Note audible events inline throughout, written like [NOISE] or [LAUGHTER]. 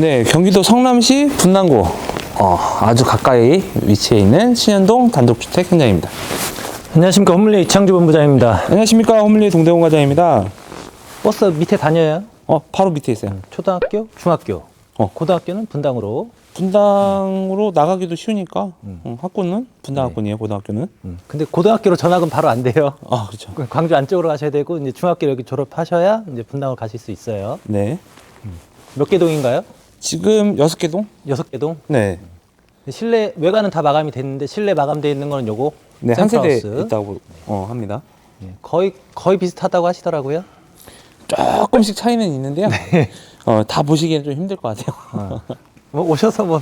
네, 경기도 성남시 분당구 어, 아주 가까이 위치해 있는 신현동 단독주택 현장입니다. 안녕하십니까 홈리 이창주 본부장입니다. 안녕하십니까 호밀리 동대원 과장입니다. 버스 밑에 다녀요. 어, 바로 밑에 있어요. 초등학교, 중학교, 어. 고등학교는 분당으로. 분당으로 나가기도 쉬우니까 어, 학군은 분당 학군이에요. 고등학교는. 음. 근데 고등학교로 전학은 바로 안 돼요. 아, 그렇죠. 광주 안쪽으로 가셔야 되고 이제 중학교 여기 졸업하셔야 이제 분당으로 가실 수 있어요. 네. 몇 개 동인가요? 지금 여섯 개 동? 여섯 개 동. 네. 실내 외관은 다 마감이 됐는데 실내 마감돼 있는 거는 요거. 네, 한 세대 센트하우스. 있다고 어, 합니다. 네, 거의 거의 비슷하다고 하시더라고요. 조금씩 차이는 있는데요. 어, 다 보시기에는 좀 힘들 것 같아요. 뭐 오셔서 뭐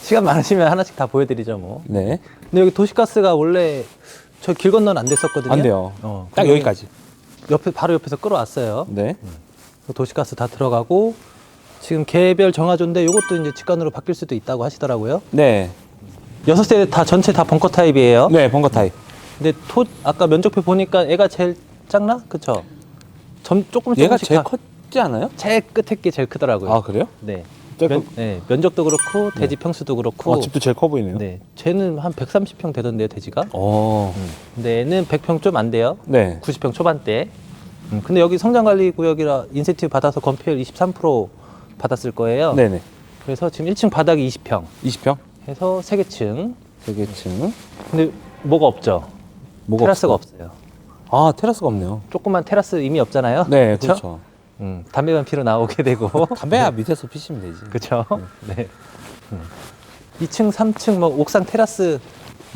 시간 많으시면 하나씩 다 보여드리죠 뭐. 네. 근데 여기 도시가스가 원래 저 길 건너는 안 됐었거든요. 안 돼요. 어, 딱 여기까지. 옆에 바로 옆에서 끌어왔어요. 네. 도시가스 다 들어가고 지금 개별 정화조인데 이것도 이제 직관으로 바뀔 수도 있다고 하시더라고요. 네. 여섯 세대 다 전체 다 벙커 타입이에요. 네, 벙커 타입. 근데 토 아까 면적표 보니까 애가 제일 작나? 그쵸? 점 조금씩 얘가 제일 다- 컸지 않아요? 제일 끝에 게 제일 크더라고요. 아, 그래요? 네. 제일 면, 크- 네. 면적도 그렇고 돼지 평수도 그렇고. 아, 집도 제일 커 보이네요. 네. 쟤는 한 130평 되던데요, 돼지가? 어. 근데 얘는 100평 좀 안 돼요. 네. 90평 초반대. 음, 근데 여기 성장관리 구역이라 인센티브 받아서 건폐율 23% 받았을 거예요. 네네. 그래서 지금 1층 바닥이 20평 20평? 해서 세개층 세개층 근데 뭐가 없죠? 뭐가 테라스가 없어요? 없어요. 아, 테라스가 없네요. 조그만 테라스 이미 없잖아요. 네, 그쵸? 그렇죠. 음, 담배만 피러 나오게 되고. [LAUGHS] 담배야 밑에서 피시면 되지. 그렇죠. 네. 음. 2층, 3층 뭐 옥상 테라스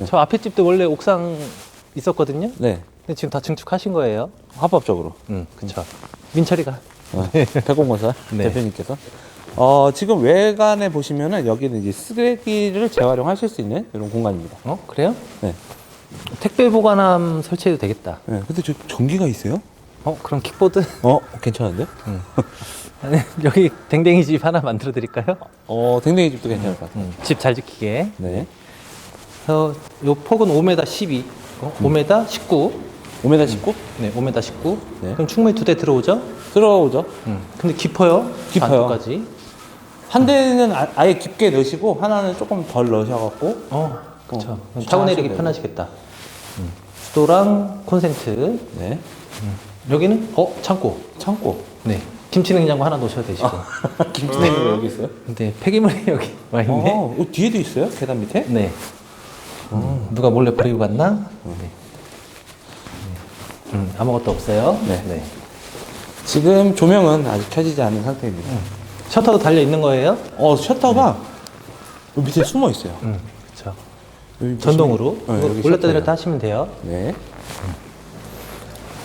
저 앞에 집도 원래 옥상 있었거든요. 네. 근데 지금 다 증축하신 거예요. 합법적으로. 음, 그렇죠. 민철이가 어, 백공건설 네. 대표님께서. 어, 지금 외관에 보시면은 여기는 이제 쓰레기를 재활용하실 수 있는 이런 공간입니다. 어 그래요? 네. 택배 보관함 설치해도 되겠다. 네. 근데 저 전기가 있어요? 어 그럼 킥보드 어, 괜찮은데? 아니, 여기 댕댕이 집 하나 만들어 드릴까요? 어, 댕댕이 집도 괜찮을 것 같아요. 집 잘 지키게. 네. 그래서 요 폭은 5m 12, 어, 5m 19. 5m 19? 네, 5m 19. 네. 그럼 충분히 두 대 들어오죠? 들어오죠. 음. 근데 깊어요. 깊어요. 안쪽까지. 한 대는 아, 아예 깊게 넣으시고 하나는 조금 덜 넣으셔갖고 어, 그렇죠. 어, 타고 내리기 되고. 편하시겠다. 음. 수도랑 콘센트. 네. 여기는 어 창고. 창고. 네. 김치 냉장고 하나 놓으셔도 되시고. [LAUGHS] 김치냉면 여기 있어요? 근데 폐기물이 [LAUGHS] 여기 와 있네. 어, 어, 뒤에도 있어요? 계단 밑에? 네. 누가 몰래 버리고 갔나? 네. 음, 아무것도 없어요. 네. 지금 조명은 아직 켜지지 않은 상태입니다. 셔터도 달려 있는 거예요? 어, 셔터가 여기 밑에 숨어 있어요. 음, 그렇죠. 여기 전동으로 보시면- 네, 이거 여기 올렸다 셔터예요. 내렸다 하시면 돼요. 네.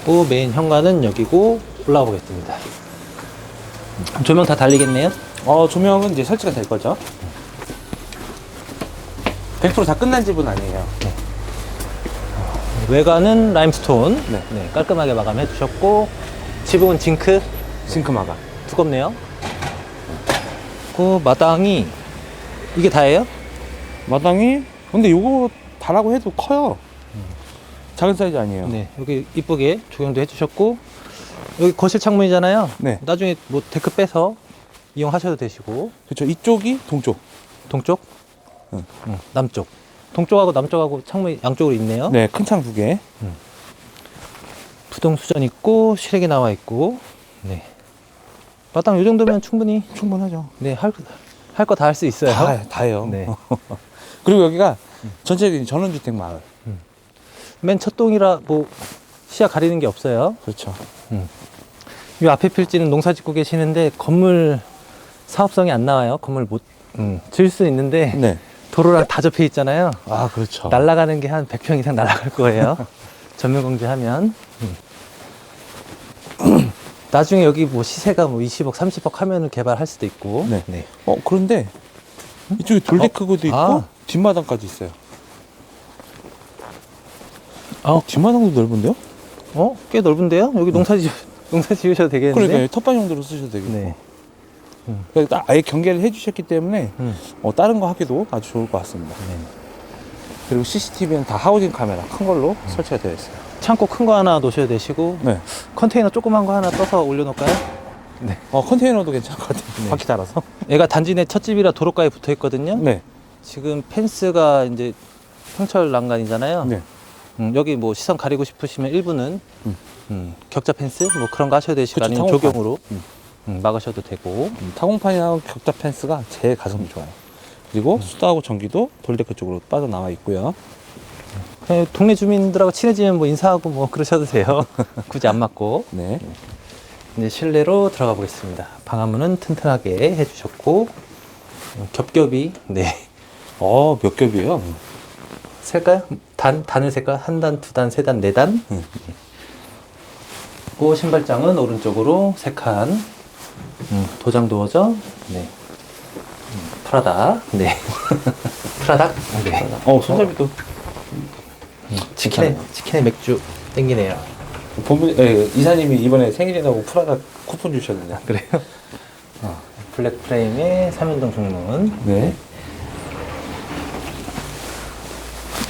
또 메인 현관은 여기고 올라가 보겠습니다. 조명 다 달리겠네요. 어, 조명은 이제 설치가 될 거죠. 100%다 끝난 집은 아니에요. 외관은 라임스톤. 네. 네, 깔끔하게 마감해 주셨고 지붕은 징크 싱크 마감. 두껍네요. 그 마당이 이게 다예요? 마당이 근데 요거 다라고 해도 커요. 작은 사이즈 아니에요. 네, 여기 이쁘게 조경도 해주셨고 여기 거실 창문이잖아요. 네. 나중에 뭐 데크 빼서 이용하셔도 되시고 그렇죠. 이쪽이 동쪽. 동쪽, 응. 응, 남쪽, 동쪽하고 남쪽하고 창문이 양쪽으로 있네요. 네, 큰 창 두 개. 부동 수전 있고 실외기 나와 있고, 네. 마당 이 정도면 충분히 충분하죠. 네할할거 다 할 수 있어요. 다, 다예요. 네. [LAUGHS] 그리고 여기가 전체적인 전원주택 마을. 맨 첫 동이라 뭐 시야 가리는 게 없어요. 그렇죠. 이 앞에 필지는 농사 짓고 계시는데 건물 사업성이 안 나와요. 건물 못 음, 지을 수 있는데 네. 도로랑 다 접해 있잖아요. 아, 그렇죠. 날아가는 게 한 100평 이상 날아갈 거예요. [LAUGHS] 전면 공제하면. 음. 나중에 여기 뭐 시세가 뭐 20억, 30억 하면은 개발할 수도 있고. 네. 어, 그런데 이쪽에 돌데크도 있고 아. 뒷마당까지 있어요. 어, 뒷마당도 넓은데요? 어? 꽤 넓은데요? 여기 농사 지 [LAUGHS] 농사 지으셔도 되겠는데. 그러니까 텃밭 용도로 쓰셔도 되겠고. 네. 그러니까 딱 아예 경계를 해주셨기 때문에 음. 어, 다른 거 하기도 아주 좋을 것 같습니다. 네. 그리고 CCTV는 다 하우징 카메라 큰 걸로 설치가 되어 있어요. 창고 큰 거 하나 놓으셔야 되시고 네. 컨테이너 조그만 거 하나 떠서 올려놓을까요? 네. 어, 컨테이너도 괜찮을 것 같아요. 네. 바퀴 달아서. 얘가 단지 내 첫 집이라 도로가에 붙어 있거든요. 네. 지금 펜스가 이제 평철 난간이잖아요. 네. 음, 여기 뭐 시선 가리고 싶으시면 일부는 음. 음, 격자 펜스 뭐 그런 거 하셔야 되시고 그쵸, 아니면. 조경으로 음. 음, 막으셔도 되고 음, 타공판이나 격자 펜스가 제일 가성비 좋아요. 그리고 수도하고 전기도 돌데크 쪽으로 빠져나와 있고요. 그냥 동네 주민들하고 친해지면 뭐 인사하고 뭐 그러셔도 돼요. [LAUGHS] 굳이 안 맞고 네. 이제 실내로 들어가 보겠습니다. 방화문은 튼튼하게 해주셨고 음, 겹겹이 네 어, 몇 겹이에요? 셀까요? 단 단을 셀까요? 한 단, 두 단, 세 단, 네 단. 음. 그 신발장은 오른쪽으로 세 칸. 음, 도장 도어죠? 네. 음, 프라다. 네. [LAUGHS] 프라닥. 네. 어, 손잡이도. 치킨에 치킨에 맥주 땡기네요. 본분, 예, 이사님이 이번에 생일이라고 프라다 쿠폰 주셨는데. 그래요? [LAUGHS] 어, 블랙 프레임의 삼연동 중문. 네.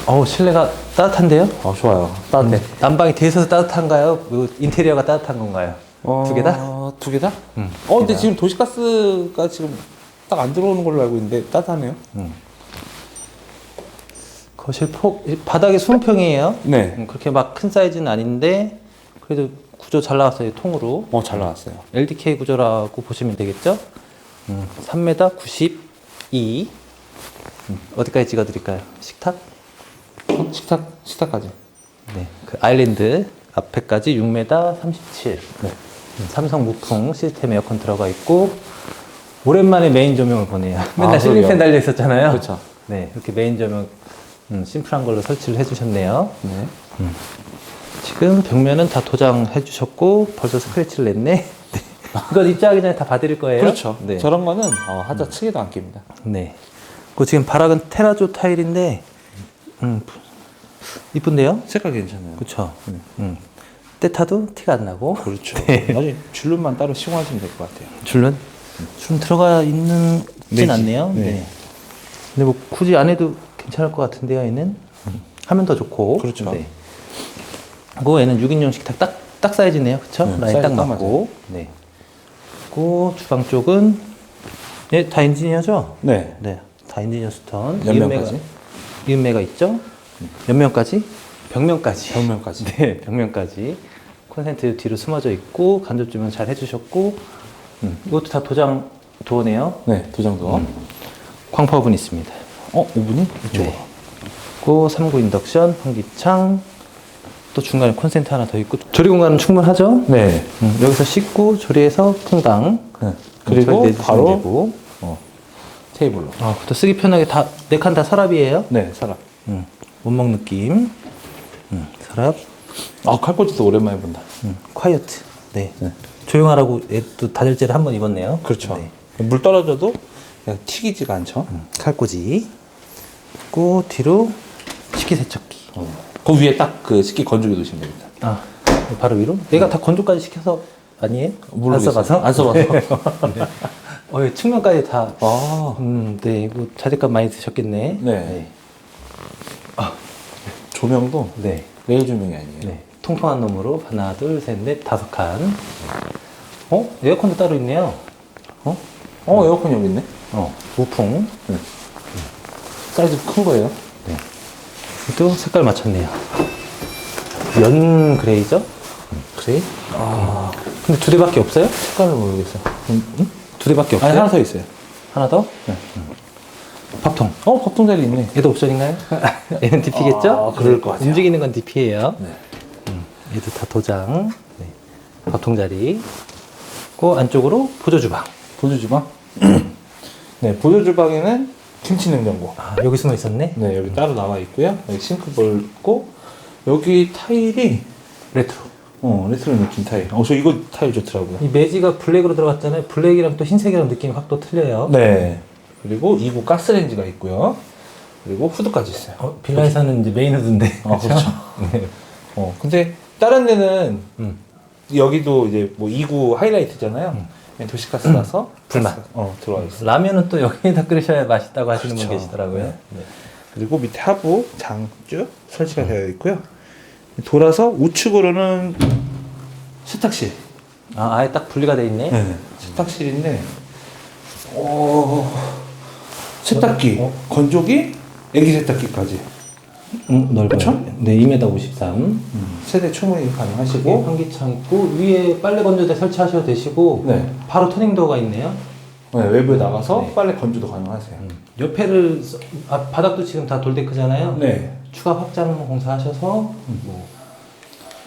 어우 실내가 따뜻한데요? 어, 좋아요. 따뜻해. 난방이 돼 있어서 따뜻한가요? 그 인테리어가 따뜻한 건가요? 두 개 다? 어, 두개 다? 음, 어, 근데 다. 지금 도시가스가 지금 딱 안 들어오는 걸로 알고 있는데 따뜻하네요. 음. 거실 폭 바닥이 20평이에요. 네. 음, 그렇게 막 큰 사이즈는 아닌데 그래도 구조 잘 나왔어요 통으로. 어, 잘 나왔어요. LDK 구조라고 보시면 되겠죠. 음, 3m 92. 음, 어디까지 찍어 드릴까요? 식탁? 어, 식탁, 식탁까지. 네. 그 아일랜드 앞에까지 6m 37. 네. 음, 삼성 무풍 시스템 에어컨 들어가 있고 오랜만에 메인 조명을 보네요. [LAUGHS] 맨날 실링팬 그러게요. 달려 있었잖아요. 그렇죠. 네, 이렇게 메인 조명 음, 심플한 걸로 설치를 해주셨네요. 네. 지금 벽면은 다 도장해 주셨고 벌써 스크래치를 냈네. [LAUGHS] 네. 이건 입장하기 전에 다 봐드릴 거예요. 그렇죠. 네. 저런 거는 어, 하자 측에도 안 낍니다. 네. 그 지금 바닥은 테라조 타일인데, 음, 이쁜데요? 색깔 괜찮아요. 그렇죠. 음. 때타도 티가 안 나고. 그렇죠. [LAUGHS] 네. 나중에 줄눈만 따로 시공하시면 될 것 같아요. 줄은 줄 들어가 있는 진 네지. 않네요. 네. 네. 근데 뭐 굳이 안 해도 괜찮을 것 같은데요, 얘는. 하면 더 좋고. 그렇죠. 네. 그리고 얘는 6인용 식탁 딱, 딱 사이즈네요. 그쵸? 네, 라인 사이즈 딱 딱 맞고. 네. 그리고 주방 쪽은, 네, 다 인지니어죠? 네. 네. 다 인지니어 스톤. 옆면까지? 이음매가- 이음매가 있죠? 옆면까지? 벽면까지. 벽면까지. [LAUGHS] 네, 벽면까지. 콘센트 뒤로 숨어져 있고, 간접 조명 잘 해주셨고, 음, 이것도 다 도장 도어네요. 네, 두 정도. 광파 오븐 있습니다. 어, 오븐이? 이쪽. 네. 그리고 3구 인덕션, 환기창, 또 중간에 콘센트 하나 더 있고, 조리 공간은 충분하죠? 네. 음, 여기서 씻고 조리해서 풍당. 네. 그리고 바로 되고. 어, 테이블로. 아, 또 쓰기 편하게 다, 네 칸 다 서랍이에요. 네, 사람. 음, 원목 느낌. 음, 서랍. 아, 칼꽂이도 오랜만에 본다. 음, 콰이어트. 네. 네. 조용하라고 얘또 다절제를 한 번 입었네요. 그렇죠. 네. 물 떨어져도 그냥 튀기지가 않죠. 칼꽂이. 그리고 뒤로 식기세척기. 어. 그 위에 딱 그 식기 건조기 놓으시면 됩니다. 아, 바로 위로? 내가 다 건조까지 시켜서 아니에요? 안 써봐서? 안 써봐서. [LAUGHS] 네. 어, 이 측면까지 다. 아, 음, 네, 이거 자재값 많이 드셨겠네. 네. 조명도 네. 레일 조명이 아니에요. 네. 통통한 놈으로 하나, 둘, 셋, 넷, 다섯 칸. 어? 에어컨도 따로 있네요. 어? 어, 에어컨 여기 있네. 어, 우풍. 네. 사이즈 큰 거예요. 네. 또 색깔 맞췄네요. 연 그레이죠? 그래? 아, 근데 두 대밖에 없어요? 색깔을 모르겠어요. 음, 두 대밖에 없어요? 아니, 하나 더 있어요. 하나 더? 네. 밥통. 어, 밥통 자리 있네. 얘도 옵션인가요? [LAUGHS] 얘는 DP겠죠? 아, 그럴 것 같아요. 움직이는 건 DP예요. 네. 얘도 다 도장. 네. 밥통 자리. 그 안쪽으로 보조주방. 보조주방? [CLEARS THROAT] 네, 보조주방에는 김치 냉장고. 아, 여기 숨어 있었네. 네, 여기 따로 나와 있고요. 여기 싱크볼 있고, 여기 타일이, 레트로. 어, 레트로 느낌 타일. 어, 저 이거 타일 좋더라고요. 이 매지가 블랙으로 들어갔잖아요. 블랙이랑 또 흰색이랑 느낌이 확 또 틀려요. 네. 그리고 2구 가스레인지가 있고요. 그리고 후드까지 있어요. 어, 빌라에서는 이제 메인 후드인데. 아, 그렇죠. 네. 어, 근데 다른 데는 음. 여기도 이제 뭐 2구 하이라이트잖아요. 도시가스라서 [CLEARS THROAT] 불만. 가스가, 어, 들어와 있어요. 라면은 또 여기에다 끓이셔야 맛있다고 하시는 분 그렇죠. 계시더라고요. 네, 네. 그리고 밑에 하부 장쭉 설치가 되어 있고요. 돌아서 우측으로는 세탁실. 아, 아예 딱 분리가 돼 있네. 네. 세탁실인데, 어, 세탁기, 어? 건조기, 애기 세탁기까지. 음, 넓어요. 그쵸? 네, 2m 53. 세대 충분히 가능하시고, 환기창 있고 위에 빨래 건조대 설치하셔도 되시고 네. 바로 터닝도어가 있네요. 네, 외부에 나가서 네. 빨래 건조도 가능하세요. 옆에를 써- 아, 바닥도 지금 다 돌데크잖아요. 네. 추가 확장 공사하셔서 뭐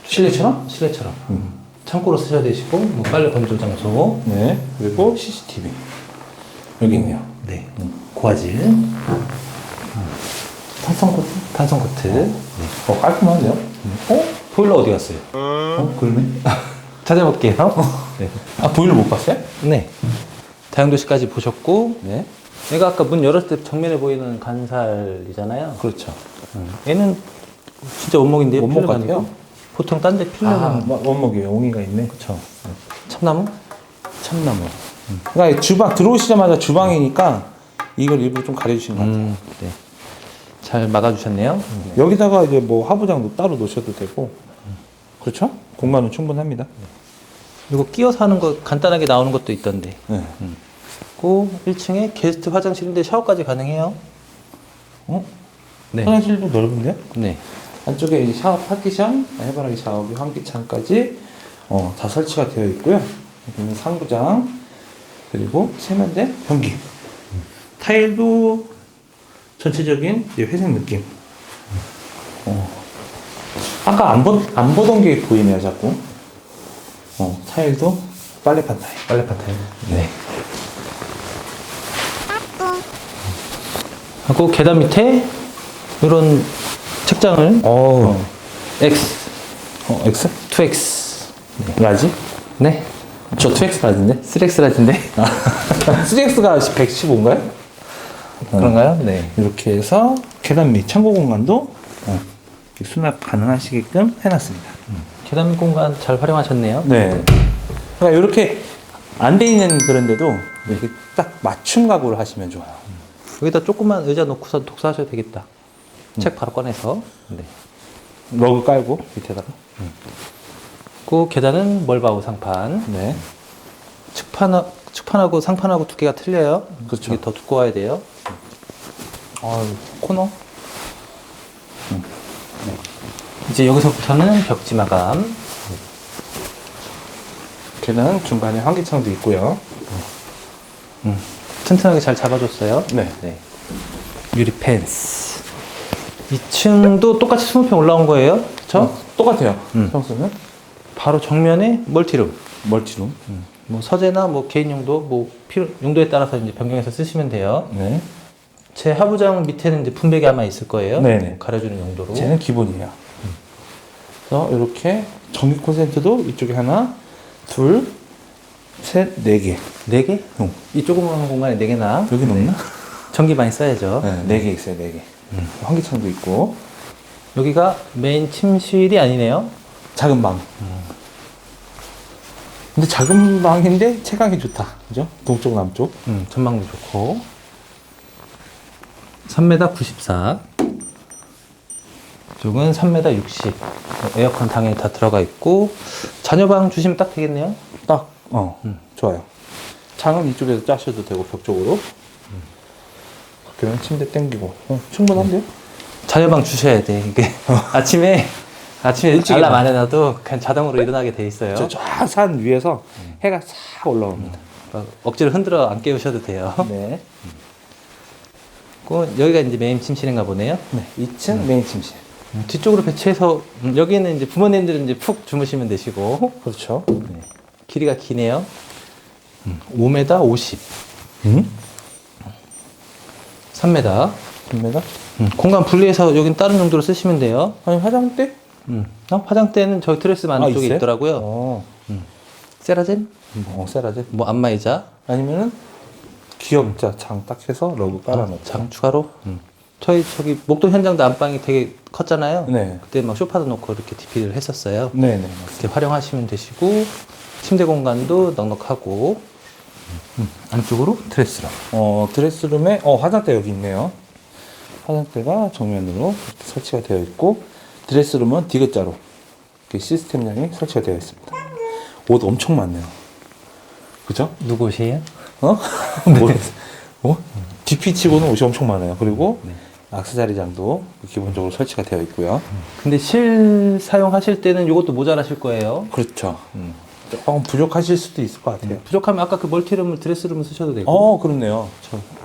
실내처럼? 실내처럼 음. 창고로 쓰셔야 되시고 뭐 빨래 건조 장소. 네. 그리고 CCTV. 여기 있네요. 네. 고화질. 탄성 코트? 탄성 코트. 네. 어, 깔끔한데요? 어? 보일러 어디 갔어요? 어, 그러네. [LAUGHS] 찾아볼게요. 네. 아, 보일러 못 봤어요? 네. 다용도시까지 보셨고 네. 얘가 아까 문 열었을 때 정면에 보이는 간살이잖아요. 그렇죠. 음. 얘는 진짜 원목인데요. 원목 필름 같아요? 아니고? 보통 딴 데 필름은 아, 원목이에요. 옹이가 있네. 그쵸. 참나무? 참나무. 그러니까 주방 들어오시자마자 주방이니까 이걸 일부러 좀 가려주신 것 같아요. 음, 네. 잘 막아주셨네요. 여기다가 이제 뭐 하부장도 따로 놓으셔도 되고, 그렇죠? 공간은 충분합니다. 그리고 끼워서 하는 거 간단하게 나오는 것도 있던데. 네. 그 1층에 게스트 화장실인데 샤워까지 가능해요. 어? 네. 화장실도 넓은데요? 네. 안쪽에 이제 샤워 파티션, 해바라기 샤워기, 환기창까지 어, 다 설치가 되어 있고요. 여기는 상부장, 그리고 세면대, 변기. 타일도 전체적인 회색 느낌. 어. 아까 안, 보, 안 보던 게 보이네요, 자꾸. 어, 타일도 빨래판 타일. 빨래판 타일. 네. 하고 계단 밑에 이런 책장을 어, X, 어, X? 2X. 라지? 네. 저 2X 라지인데? 3X 라지인데. [LAUGHS] 3X가 115인가요? 그런가요? 네. 이렇게 해서 계단 및 창고 공간도 어, 이렇게 수납 가능하시게끔 해놨습니다. 계단 공간 잘 활용하셨네요. 네. 그러니까 이렇게 안 돼 있는 그런데도 이렇게 딱 맞춤 가구를 하시면 좋아요. 여기다 조그만 의자 놓고서 독서하셔도 되겠다. 책 바로 꺼내서. 네. 러그 깔고 밑에다가. 그 계단은 멀바우 상판. 네. 측판, 측판하고 상판하고 두께가 틀려요. 그렇죠. 이게 더 두꺼워야 돼요. 아, 코너. 이제 여기서부터는 벽지 마감. 계단 중간에 환기창도 있고요. 음, 튼튼하게 잘 잡아줬어요. 네. 네. 유리 펜스. 2층도 똑같이 20평 올라온 거예요. 그쵸? 어, 똑같아요. 음. 평수는 바로 정면에 멀티룸. 멀티룸. 뭐 서재나 뭐 개인 용도, 뭐 필요, 용도에 따라서 이제 변경해서 쓰시면 돼요. 네. 제 하부장 밑에는 이제 분배기 아마 있을 거예요. 네네. 뭐 가려주는 용도로. 쟤는 기본이에요. 그래서 이렇게 전기 콘센트도 이쪽에 하나, 둘, 셋, 네 개. 네 개? 응. 이 조그만 공간에 네 개나. 여기 없나? 전기 많이 써야죠. 네, 네 개 있어요, 네 개. 환기창도 있고, 여기가 메인 침실이 아니네요. 작은 방. 근데 작은 방인데 체감이 좋다. 그죠? 동쪽, 남쪽. 음, 전망도 좋고. 3m 94. 이쪽은 3m 60. 에어컨 당연히 다 들어가 있고. 자녀방 주시면 딱 되겠네요. 딱, 어, 음. 좋아요. 창은 이쪽에서 짜셔도 되고, 벽 쪽으로. 밖에는 침대 땡기고. 어, 충분한데요? 자녀방 주셔야 돼. 이게 [LAUGHS] 아침에 아침에 일찍 알람. 안 해놔도 그냥 자동으로 일어나게 돼 있어요. 저쫙산 위에서 해가 싹 올라옵니다. 막 억지로 흔들어 안 깨우셔도 돼요. 네. 그 여기가 이제 메인 침실인가 보네요. 네. 2층 메인 침실. 음, 뒤쪽으로 배치해서 음, 여기는 이제 부모님들은 이제 푹 주무시면 되시고 그렇죠. 네. 길이가 기네요. 음, 5m 50, 음? 3m. 3m? 음, 공간 분리해서 여긴 다른 용도로 쓰시면 돼요. 아니, 화장대? 음. 어, 화장대는 저기 드레스만 아, 안쪽에 있어요? 있더라고요. 어. 세라젠? 어, 세라제. 뭐 안마의자? 아니면은 기역자 장 딱 해서 러그 깔아놓고. 장 추가로? 음. 저희 저기 목동 현장도 안방이 되게 컸잖아요. 네. 그때 막 소파도 놓고 이렇게 DP를 했었어요. 네네. 맞습니다. 이렇게 활용하시면 되시고 침대 공간도 넉넉하고 음, 안쪽으로 드레스룸. 어, 드레스룸에, 어, 화장대 여기 있네요. 화장대가 정면으로 설치가 되어 있고, 드레스룸은 디귿자로 이렇게 시스템장이 설치가 되어 있습니다. 옷 엄청 많네요. 그죠? 누구 옷이에요? 어? 모르겠어. [LAUGHS] 어? DP 치고는 옷이 엄청 많아요. 그리고 네. 악세사리장도 기본적으로 설치가 되어 있고요. 근데 실 사용하실 때는 이것도 모자라실 거예요. 그렇죠. 조금 부족하실 수도 있을 것 같아요. 부족하면 아까 그 멀티룸을 드레스룸을 쓰셔도 되고 어, 그렇네요.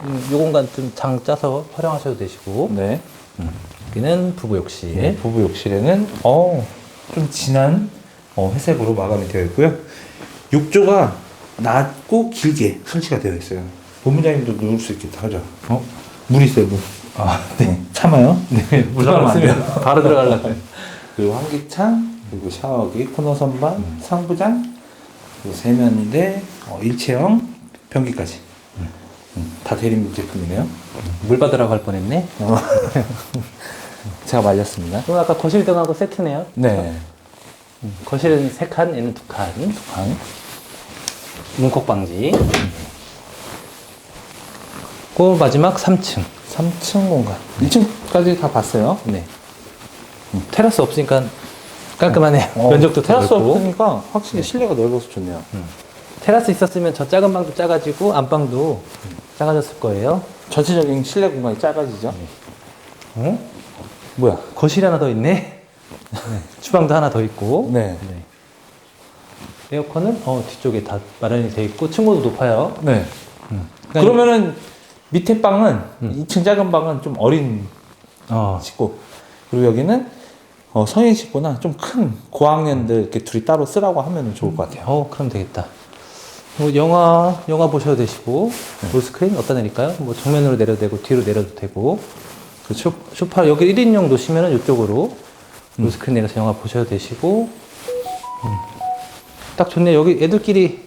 음, 요 공간 좀 장 짜서 활용하셔도 되시고 네. 여기는 부부 욕실 네, 부부 욕실에는 어, 좀 진한 어, 회색으로 마감이 되어 있고요. 욕조가 낮고 길게 설치가 되어 있어요. 본부장님도 누울 수 있겠다 하죠. 어? 물 있어요, 물. 아, 네. 참아요. 네. [LAUGHS] 물 들어가면 안 돼요. 들어가면 바로 들어가려고 그리고 환기창, 그리고 샤워기, 코너 선반, 상부장, 그리고 세면대, 어, 일체형 변기까지. 음, 다 대리님 제품이네요. 물 받으라고 할 뻔했네 어. [LAUGHS] 제가 말렸습니다. 그럼 아까 거실 등하고 세트네요 네. 음, 거실은 세 칸 얘는 두칸 방. 문콕 방지 그 마지막 3층 3층 공간. 2층까지 다 봤어요. 네 음, 테라스 없으니까 깔끔하네 요 어, 면적도 테라스 넓고 없으니까 확실히 실내가 넓어서 좋네요. 테라스 있었으면 저 작은 방도 작아지고 안방도 작아졌을 거예요 전체적인 실내 공간이 작아지죠. 응? 뭐야? 거실이 하나 더 있네 네. 주방도 하나 더 있고 네. 네. 에어컨은 어, 뒤쪽에 다 마련이 되어 있고 층고도 높아요 네. 그러니까 그러면은 밑에 방은 음. 2층 작은 방은 좀 어린 어, 식구 그리고 여기는 어, 성인 식구나 좀 큰 고학년들 이렇게 둘이 따로 쓰라고 하면 좋을 것 같아요. 어, 그럼 되겠다. 뭐 영화 영화 보셔도 되시고 네. 볼스크린 어디다 내릴까요? 뭐 정면으로 내려도 되고 뒤로 내려도 되고 그 쇼, 쇼파 여기 1인용 놓으시면은 이쪽으로 음. 볼스크린 내려서 영화 보셔도 되시고 음. 딱 좋네 여기 애들끼리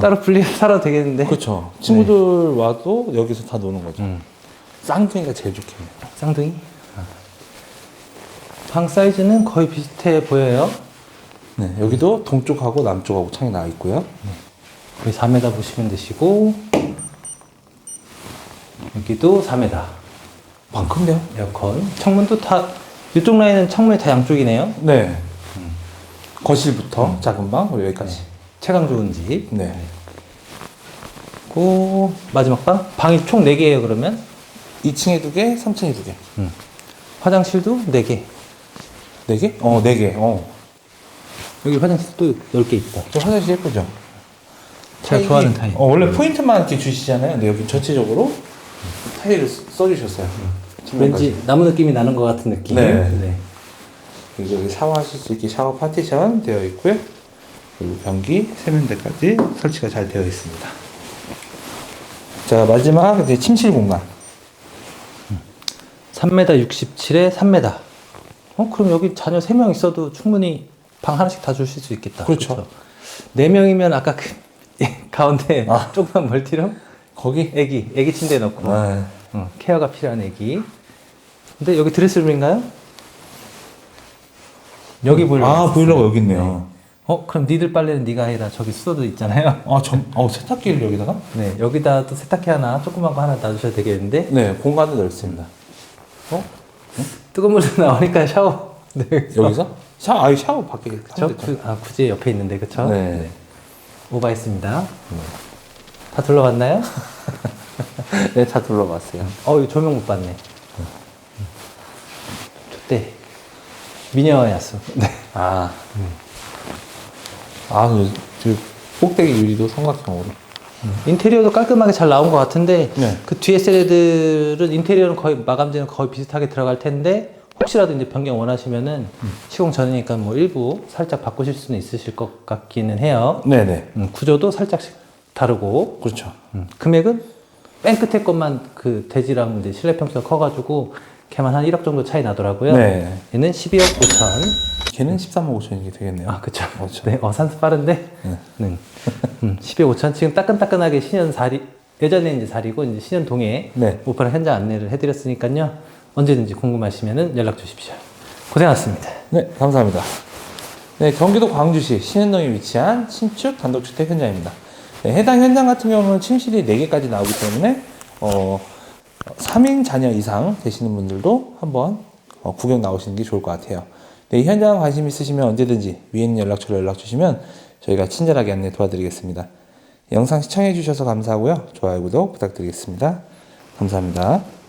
따로 분리 살아도 되겠는데 어. 그렇죠. 친구들 와도 여기서 다 노는 거죠. 음. 쌍둥이가 제일 좋겠네요. 쌍둥이 아. 방 사이즈는 거의 비슷해 보여요 네, 여기도 동쪽하고 남쪽하고 창이 나와 있고요. 거의 4m 보시면 되시고 여기도 4m 방 큰데요? 에어컨 창문도 다 이쪽 라인은 창문이 다 양쪽이네요 네. 거실부터 작은 방 그리고 여기까지. 채광 좋은 집 네. 그 마지막 방 방이 총 4개예요 그러면 2층에 두 개, 3층에 두 개. 화장실도 4개 네 개? 어, 네 개. 어. 여기 화장실도 10개 있다 저 화장실 예쁘죠? 제가 타일이- 좋아하는 타일 어, 원래 포인트만 이렇게 주시잖아요. 근데 여기 전체적으로 타일을 써- 써주셨어요. 왠지 나무 느낌이 나는 것 같은 느낌 네. 그리고 여기 샤워하실 수 있게 샤워 파티션 되어 있고요. 그리고 변기, 세면대까지 설치가 잘 되어 있습니다. 자, 마지막 이제 침실 공간. 3m 67에 3m 어 그럼 여기 자녀 3명 있어도 충분히 방 하나씩 다 주실 수 있겠다 그렇죠. 4명이면 아까 그 [LAUGHS] 가운데 아. [LAUGHS] 조그만 멀티룸 거기? 애기 애기 침대 넣고 네. 어, 케어가 필요한 애기. 근데 여기 드레스룸인가요? 여기 보일러. 아, 보일러가 여기 있네요. 어, 그럼 니들 빨래는 네가 해라. 저기 수도도 있잖아요. 아, 전, 어, 세탁기를 여기다가? [LAUGHS] 네, 여기다 또 세탁기 하나, 조그만 거 하나 놔주셔도 되겠는데. 네, 공간도 넓습니다. 어? 뜨거운 물도 나오니까 샤워. 네, 여기서? 샤워, 아유, 샤워 밖에 저 하면 되죠. 구, 아, 굳이 옆에 있는데, 그쵸? 네. 오바했습니다. 다 둘러봤나요? [LAUGHS] 네, 다 둘러봤어요. 어, 이거 조명 못 봤네. 좋대. 미녀 야수. 네. 아. 아, 그, 그 꼭대기 유리도 삼각형으로. 인테리어도 깔끔하게 잘 나온 것 같은데 네. 그 뒤에 셀들은 인테리어는 거의 마감재는 거의 비슷하게 들어갈 텐데 혹시라도 이제 변경 원하시면은 시공 전이니까 뭐 일부 살짝 바꾸실 수는 있으실 것 같기는 해요. 네네. 음, 구조도 살짝씩 다르고 그렇죠. 음, 금액은 맨 끝에 것만 그 대지랑 이제 실내 평수가 커가지고 걔만 한 1억 정도 차이 나더라고요. 네. 얘는 12억 5천. 걔는 13만 5천이 되겠네요. 아, 그쵸. 그렇죠. 네, 어, 산수 빠른데? 네. 음, 음, 12억 5천. 지금 따끈따끈하게 신현 사리, 예전에 이제 사리고, 이제 신현 동에 네. 오페라 현장 안내를 해드렸으니까요. 언제든지 궁금하시면 연락 주십시오. 고생하셨습니다. 네, 감사합니다. 네, 경기도 광주시 신현동에 위치한 신축 단독주택 현장입니다. 네, 해당 현장 같은 경우는 침실이 4개까지 나오기 때문에, 어, 3인 자녀 이상 되시는 분들도 한번 어, 구경 나오시는 게 좋을 것 같아요. 네, 이 현장 관심 있으시면 언제든지 위에 있는 연락처로 연락 주시면 저희가 친절하게 안내 도와드리겠습니다. 영상 시청해 주셔서 감사하고요. 좋아요, 구독 부탁드리겠습니다. 감사합니다.